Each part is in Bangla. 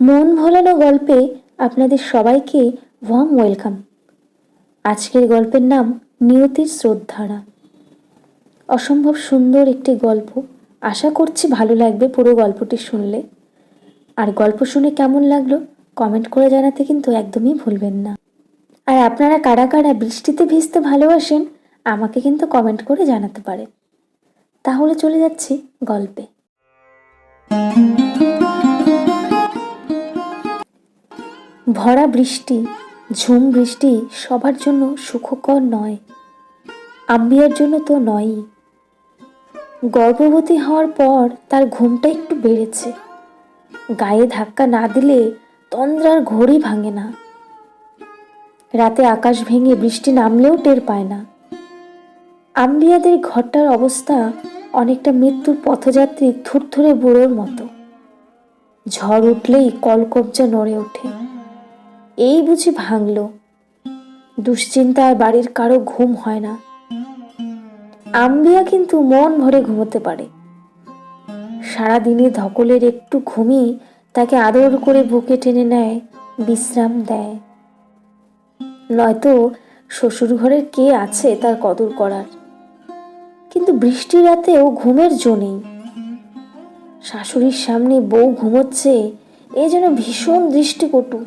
মন ভোলানো গল্পে আপনাদের সবাইকে ওয়ার্ম ওয়েলকাম আজকের গল্পের নাম নিয়তির শ্রদ্ধারা। অসম্ভব সুন্দর একটি গল্প। আশা করছি ভালো লাগবে পুরো গল্পটি শুনলে। আর গল্প শুনে কেমন লাগল কমেন্ট করে জানাতে কিন্তু একদমই ভুলবেন না। আর আপনারা কারা কারা বৃষ্টিতে ভিজতে ভালোবাসেন, আমাকে কিন্তু কমেন্ট করে জানাতে পারেন। তাহলে চলে যাচ্ছি গল্পে। ভরা বৃষ্টি, ঝুম বৃষ্টি সবার জন্য সুখকর নয়। আম্বিয়ার জন্য তো নয়ই। গর্ভবতী হওয়ার পর তার ঘুমটা একটু বেড়েছে। গায়ে ধাক্কা না দিলে তন্দ্রার ঘড়ি ভাঙে না। রাতে আকাশ ভেঙে বৃষ্টি নামলেও টের পায় না। আম্বিয়াদের ঘরটার অবস্থা অনেকটা মৃত্যুর পথযাত্রী থুরথুরে বুড়োর মতো। ঝড় উঠলেই কলকবজা নড়ে ওঠে। এই বুঝি ভাঙল। দুশ্চিন্তায় বাড়ির কারও ঘুম হয় না। আম্বিয়া কিন্তু মন ভরে ঘুমোতে পারে। সারাদিনে ধকলের একটু ঘুমই তাকে আদর করে বুকে টেনে নেয়, বিশ্রাম দেয়। নয়তো শ্বশুর ঘরের কে আছে তার কদর করার। কিন্তু বৃষ্টি রাতেও ঘুমের জো নেই। শাশুড়ির সামনে বউ ঘুমোচ্ছে, এ যেন ভীষণ দৃষ্টিকটু।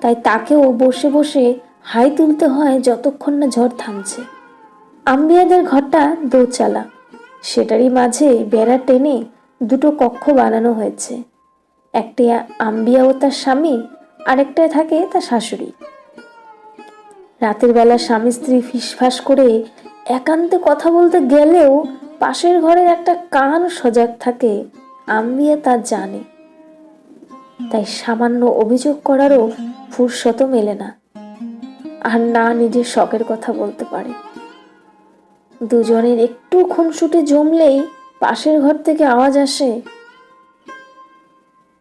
তাই তাকেও বসে বসে হাই তুলতে হয় যতক্ষণ না ঝড় থামছে। আম্বিয়াদের ঘরটা দোচালা। সেটারই মাঝে বেড়া টেনে দুটো কক্ষ বানানো হয়েছে। একটি আম্বিয়া ও তার স্বামী, আরেকটায় থাকে তার শাশুড়ি। রাতের বেলা স্বামী স্ত্রী ফিসফাস করে একান্তে কথা বলতে গেলেও পাশের ঘরের একটা কান সজাগ থাকে, আম্বিয়া তা জানে। তাই সামান্য অভিযোগ করারও ফুরসত মেলে না। আর না নিজের শখের কথা বলতে পারে। দুজনের একটু খুনসুটি জমলেই পাশের ঘর থেকে আওয়াজ আসে,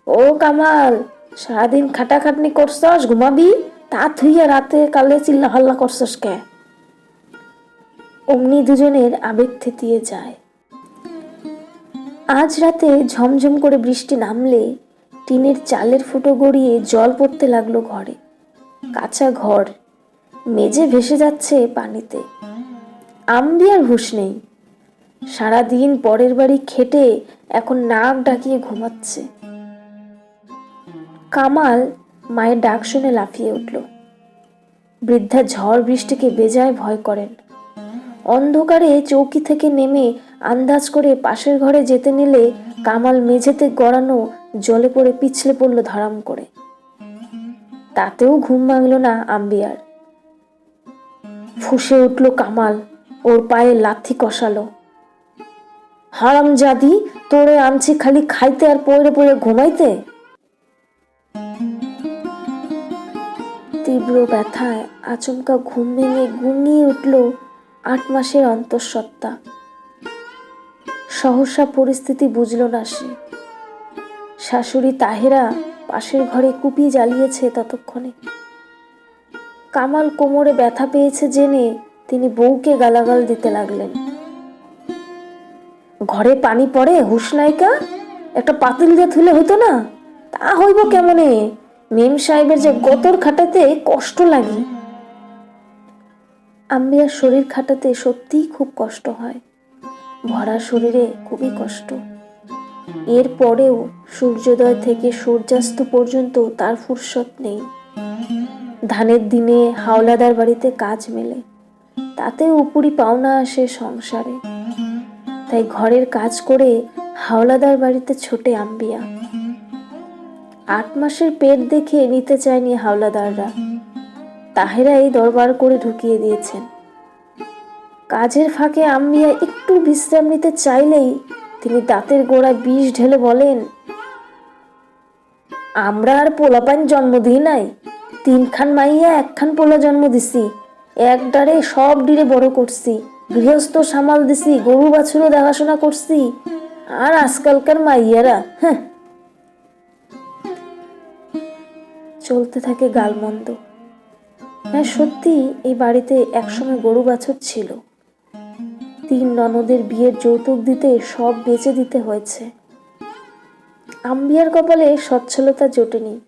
ও কামাল, সারাদিন খাটাখাটনি করছস, ঘুমাবি? তা থুইয়া রাতে কালে চিল্লা হাল্লা করছস কে? অমনি দুজনের আবেগ থেতিয়ে যায়। আজ রাতে ঝমঝম করে বৃষ্টি নামলে টিনের চালের ফুটো গড়িয়ে জল পড়তে লাগল ঘরে। কাঁচা ঘর মেজে ভেসে যাচ্ছে পানিতে। আম্বিয়ার হুঁশ নেই। সারাদিন পরের বাড়ি খেটে এখন নাক ডাকিয়ে ঘুমাচ্ছে। কামাল মায়ের ডাক শুনে লাফিয়ে উঠল। বৃদ্ধা ঝড় বৃষ্টিকে বেজায় ভয় করেন। অন্ধকারে চৌকি থেকে নেমে আন্দাজ করে পাশের ঘরে যেতে নিলে কামাল মেঝেতে গড়ানো জলে পড়ে পিছলে পড়ল ধরাম করে। তাতেও ঘুম ভাঙল না আম্বিয়ার। ফুসে উঠল কামাল, ওর পায়ে লাথি কষালো। হারাম জাদি, তোরে আনছি খালি খাইতে আর পড়ে পড়ে ঘুমাইতে? তীব্র ব্যথায় আচমকা ঘুম ভেঙে ঘুমিয়ে উঠল আট মাসের অন্তঃসত্ত্বা। সহসা পরিস্থিতি বুঝল না সে। শাশুড়ি তাহেরা পাশের ঘরে কুপি জ্বালিয়েছে ততক্ষণে। কামাল কোমরে ব্যথা পেয়েছে জেনে তিনি বউকে গালাগাল দিতে লাগলেন। ঘরে পানি পড়ে? হুশ নায়িকা, একটা পাতিল দিয়ে থুলে হতো না? তা হইব কেমনে? মেম সাহেবের যে গতর খাটাতে কষ্ট লাগে। আম্বিয়ার শরীর খাটাতে সত্যিই খুব কষ্ট হয়। ভরা শরীরে খুবই কষ্ট। এর পরেও সূর্যোদয় থেকে সূর্যাস্ত পর্যন্ত তার ফুরসত নেই। ধানের দিনে হাওলাদার বাড়িতে কাজ মেলে, তাতে উপরি পাওনা আসে সংসারে। তাই ঘরের কাজ করে হাওলাদার বাড়িতে ছোটে আম্বিয়া। আট মাসের পেট দেখে নিতে চায়নি হাওলাদাররা। তাহেরাই দরবার করে ঢুকিয়ে দিয়েছেন। কাজের ফাঁকে আম্বিয়া একটু বিশ্রাম নিতে চাইলেই তিনি দাঁতের গোড়ায় বিষ ঢেলে বলেন, আমরা আর পোলাপাইন জন্ম দিই নাই। তিনখান মাইয়া, একখান পোলা জন্ম দিছি। এক ডারে সব ডিরে বড় করছি। গৃহস্থ সামাল দিছি, গরু বাছুরও দেখাশোনা করছি। আর আজকালকার মাইয়ারা হ্যাঁ। চলতে থাকে গালমন্দ। হ্যাঁ সত্যি এই বাড়িতে একসময় গরু বাছুর ছিল। তিন ননদের বিয়ের যৌতুক দিতে সব বেচে দিতে হয়েছে। আম্বিয়ার কপালে সচ্ছলতা জোটেনি।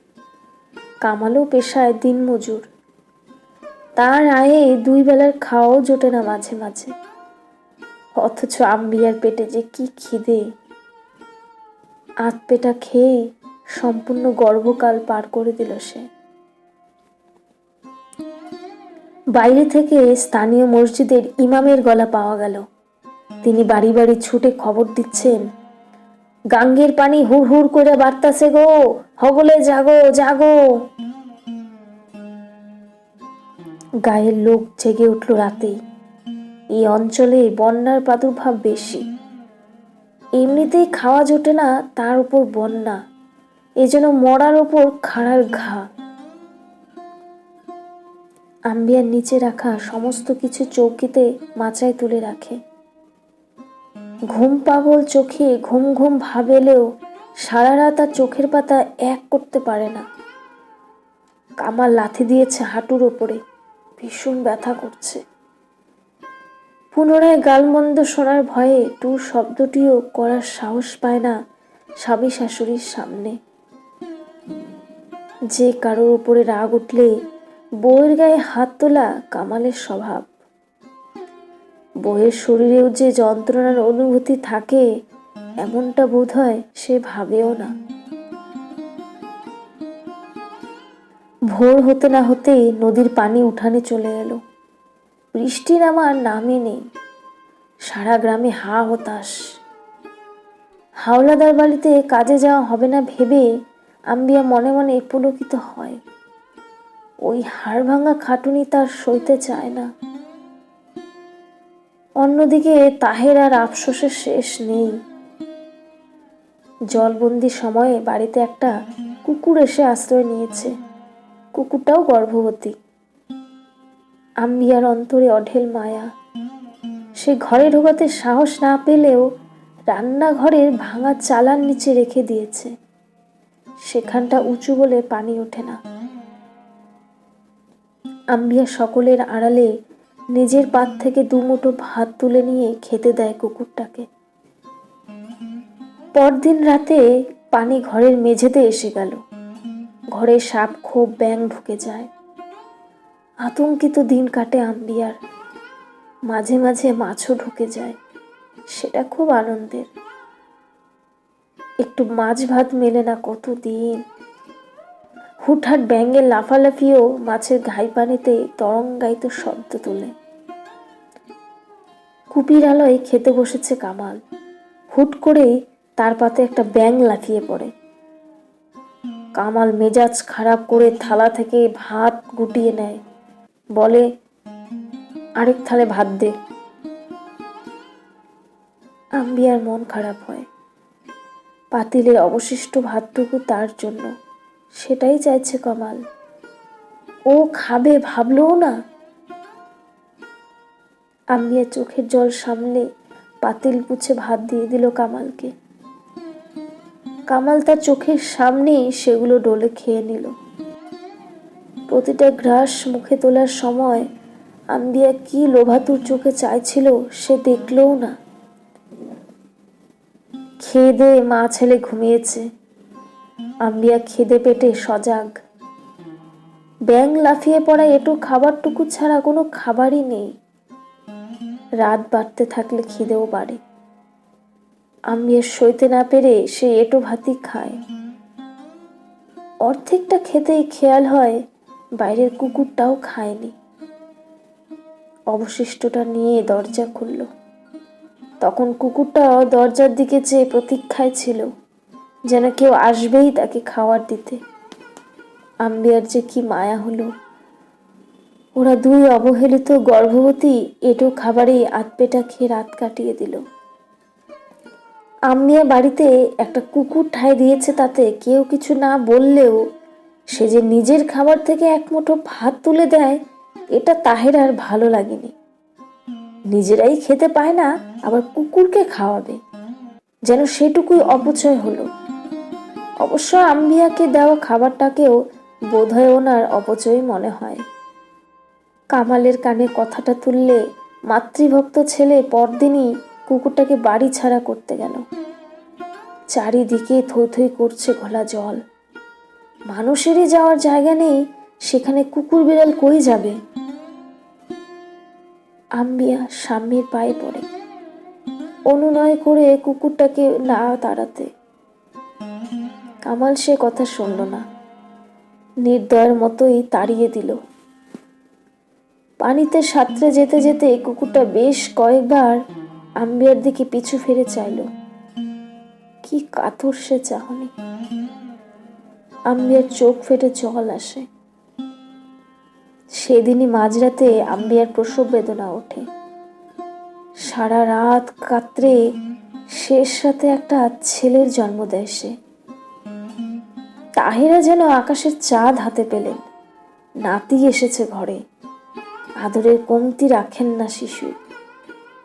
কামালও পেশায় দিনমজুর। তার আয়ে দুই বেলার খাওয়াও জোটে না মাঝে মাঝে। অথচ আম্বিয়ার পেটে যে কি খিদে। আত পেটা খেয়েই সম্পূর্ণ গর্ভকাল পার করে দিল সে। বাইরে থেকে স্থানীয় মসজিদের ইমামের গলা পাওয়া গেল। তিনি বাড়ি বাড়ি ছুটে খবর দিচ্ছেন, গাঙ্গের পানি হুড় হুড় করে বাড়তাছে গো, হগলে জাগো জাগো। গায়ের লোক জেগে উঠল রাতেই এই অঞ্চলে বন্যার প্রাদুর্ভাব বেশি। এমনিতেই খাওয়া জোটে না, তার উপর বন্যা। এ যেন মরার ওপর খাড়ার ঘা। আম্বিয়ার নিচে রাখা সমস্ত কিছু চৌকিতে মাচায় তুলে রাখে। ঘুম পাগল চোখে ঘুম ঘুম ভাব এলেও সারা রাত আর চোখের পাতা এক করতে পারে না। কামাল লাথি দিয়েছে হাঁটুর ওপরে, ভীষণ ব্যথা করছে। পুনরায় গালমন্দ শোনার ভয়ে টুর শব্দটিও করার সাহস পায় না স্বামী শাশুড়ির সামনে। যে কারোর উপরে রাগ উঠলে বউয়ের গায়ে হাত তোলা কামালের স্বভাব। বইয়ের শরীরেও যে যন্ত্রণার অনুভূতি থাকে, এমনটা বোধ হয় সে ভাবেও না। ভোর হতে না হতেই নদীর পানি উঠানে চলে এলো। বৃষ্টি নামার নামে নেই। সারা গ্রামে হা হতাশ। হাওলাদার বাড়িতে কাজে যাওয়া হবে না ভেবে আম্বিয়া মনে মনে পুলকিত হয়। ওই হাড় ভাঙা খাটুনি তার সইতে চায় না। অন্যদিকে তাহের আর আফসোসের শেষ নেই। জলবন্দি সময়ে বাড়িতে একটা কুকুর এসে আশ্রয় নিয়েছে। কুকুরটাও গর্ভবতী। আম্বিয়ার অন্তরে অঢেল মায়া। সে ঘরে ঢোকাতে সাহস না পেলেও রান্নাঘরের ভাঙা চালার নিচে রেখে দিয়েছে। সেখানটা উঁচু বলে পানি ওঠে না। আম্বিয়া সকলের আড়ালে নিজের পাত থেকে দুমুঠো ভাত তুলে নিয়ে খেতে দেয় কুকুরটাকে। পরদিন রাতে পানি ঘরের মেঝেতে এসে গেল। ঘরে সাপ, খোপ ব্যাং ঢুকে যায়। আতঙ্কিত দিন কাটে আম্বিয়ার। মাঝে মাঝে মাছও ঢুকে যায়। সেটা খুব আনন্দের। একটু মাছ ভাত মেলে না কত দিন হুটহাট ব্যাঙের লাফালাফিও মাছের ঘাই পানিতে তরঙ্গায়িত শব্দ তোলে। কুপির আলোয় খেতে বসেছে কামাল। হুট করেই তার পাতে একটা ব্যাং লাফিয়ে পড়ে। কামাল মেজাজ খারাপ করে থালা থেকে ভাত গুটিয়ে নেয়। বলে, আরেক থালে ভাত দে। আম্বিয়ার মন খারাপ হয়। পাতিলের অবশিষ্ট ভাতটুকু তার জন্য। সেটাই চাইছে কামাল। ও খাবে, ভাবলও না। আম্বিয়া চোখের জল সামলে পাতিল পুছে ভাত দিয়ে দিল কামালকে। কামাল তার চোখের সামনেই সেগুলো ডলে খেয়ে নিল। প্রতিটা গ্রাস মুখে তোলার সময় আম্বিয়া কি লোভাতুর চোখে চাইছিল সে দেখলও না। খেয়ে দে, মা ছেলে ঘুমিয়েছে। আম্বিয়া খিদে পেটে সজাগ। ব্যাং লাফিয়ে পড়া এটু খাবারটুকু ছাড়া কোনো খাবারই নেই। রাত বাড়তে থাকলে খিদেও বাড়ে। আম্বিয়া সইতে না পেরে সে এটো ভাতই খায়। অর্ধেকটা খেতেই খেয়াল হয় বাইরের কুকুরটাও খায়নি। অবশিষ্টটা নিয়ে দরজা খুলল। তখন কুকুরটা দরজার দিকে চেয়ে প্রতীক্ষায় ছিল। যেন কেউ আসবেই তাকে খাওয়ার দিতে। আম্বিয়ার যে কি মায়া হলো। ওরা দুই অবহেলিত গর্ভবতী এটো খাবারে আতপেটা খেয়ে রাত কাটিয়ে দিল। আম্মিয়া বাড়িতে একটা কুকুর ঠাই দিয়েছে তাতে কেউ কিছু না বললেও সে যে নিজের খাবার থেকে এক মুঠো ভাত তুলে দেয়, এটা তাহের আর ভালো লাগেনি। নিজেরাই খেতে পায় না, আবার কুকুরকে খাওয়াবে। যেন সেটুকুই অপচয় হলো। অবশ্য আম্বিয়াকে দেওয়া খাবারটাকেও বোধহয় ওনার অপচয় মনে হয়। কামালের কানে কথাটা তুললে মাতৃভক্ত ছেলে পরদিনই কুকুরটাকে বাড়ি ছাড়া করতে গেল। চারিদিকে থই থই করছে ঘোলা জল। মানুষেরই যাওয়ার জায়গা নেই, সেখানে কুকুর বিড়াল কই যাবে? আম্বিয়া স্বামীর পায়ে পড়ে। অনুনয় করে কুকুরটাকে না তাড়াতে কামাল সে কথা শুনল না। নির্দয়ের মতোই তাড়িয়ে দিল। পানিতে সাঁতরে যেতে যেতে কুকুরটা বেশ কয়েকবার আম্বিয়ার দিকে পিছু ফিরে চাইল। কি কাতর সে চাহনি। আম্বিয়ার চোখ ফেটে জল আসে। সেদিনই মাঝরাতে আম্বিয়ার প্রসব বেদনা ওঠে। সারা রাত কাতরে শেষ রাতে একটা ছেলের জন্ম দেয় সে। তাহেরা যেন আকাশের চাঁদ হাতে পেলেন। নাতি এসেছে ঘরে। আদরের কমতি রাখেন না শিশু।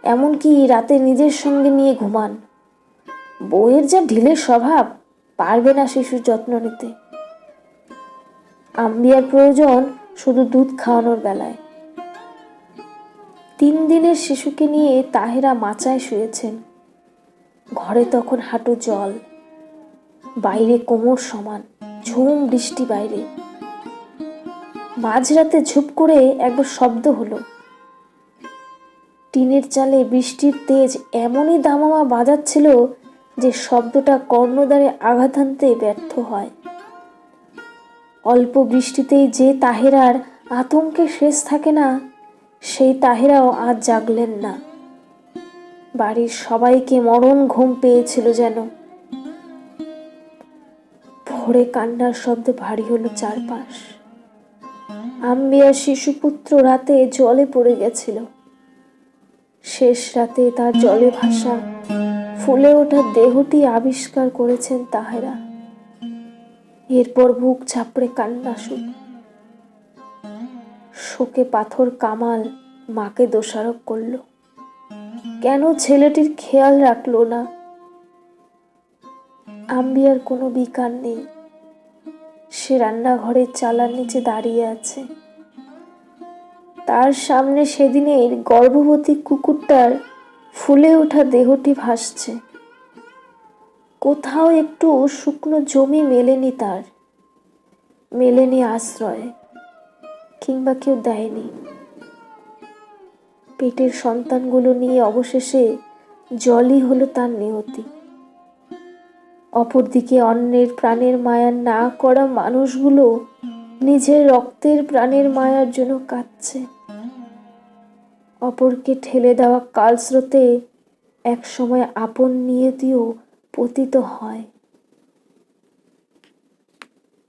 এমনকি রাতে নিজের সঙ্গে নিয়ে ঘুমান। বউয়ের যা ঢিলের স্বভাব, পারবে না শিশুর যত্ন নিতে। আম্বিয়ার প্রয়োজন শুধু দুধ খাওয়ানোর বেলায়। তিন দিনের শিশুকে নিয়ে তাহেরা মাচায় শুয়েছেন। ঘরে তখন হাঁটু জল। বাইরে কোমর সমান, ঝুম বৃষ্টি বাইরে। মাঝরাতে ঝুপ করে একবার শব্দ হলো। টিনের চালে বৃষ্টির তেজ এমনই দামামা বাজাচ্ছিল যে শব্দটা কর্ণদ্বারে আঘাত আনতে ব্যর্থ হয়। অল্প বৃষ্টিতেই যে তাহেরার আতঙ্কে শেষ থাকে না, সেই তাহেরাও আজ জাগলেন না। বাড়ির সবাইকে মরণ ঘুম পেয়েছিল যেন। ভোরে কান্নার শব্দে ভারী হলো চারপাশ। আম্বিয়ার শিশুপুত্র রাতে জলে পড়ে গেছিল। শেষ রাতে তার জলে ভাসা ফুলে ওঠা দেহটি আবিষ্কার করেছেন তাহেরা। এরপর বুক চাপড়ে কান্না শুরু। শোকে পাথর কামাল মাকে দোষারোপ করল। কেন ছেলেটির খেয়াল রাখল না? আম্বিয়ার কোনো বিকার নেই। সে রান্নাঘরের চালার নিচে দাঁড়িয়ে আছে। তার সামনে সেদিনের গর্ভবতী কুকুরটার ফুলে ওঠা দেহটি ভাসছে। কোথাও একটু শুকনো জমি মেলেনি তার। মেলেনি আশ্রয়, কিংবা কেউ দেয়নি। পেটের সন্তানগুলো নিয়ে অবশেষে জলই হলো তার নিয়তি। অপরদিকে অন্যের প্রাণের মায়া না করা মানুষগুলো নিজের রক্তের প্রাণের মায়ার জন্য কাঁদছে। অপরকে ঠেলে দেওয়া কালস্রোতে এক সময় আপন নিয়তিও পতিত হয়।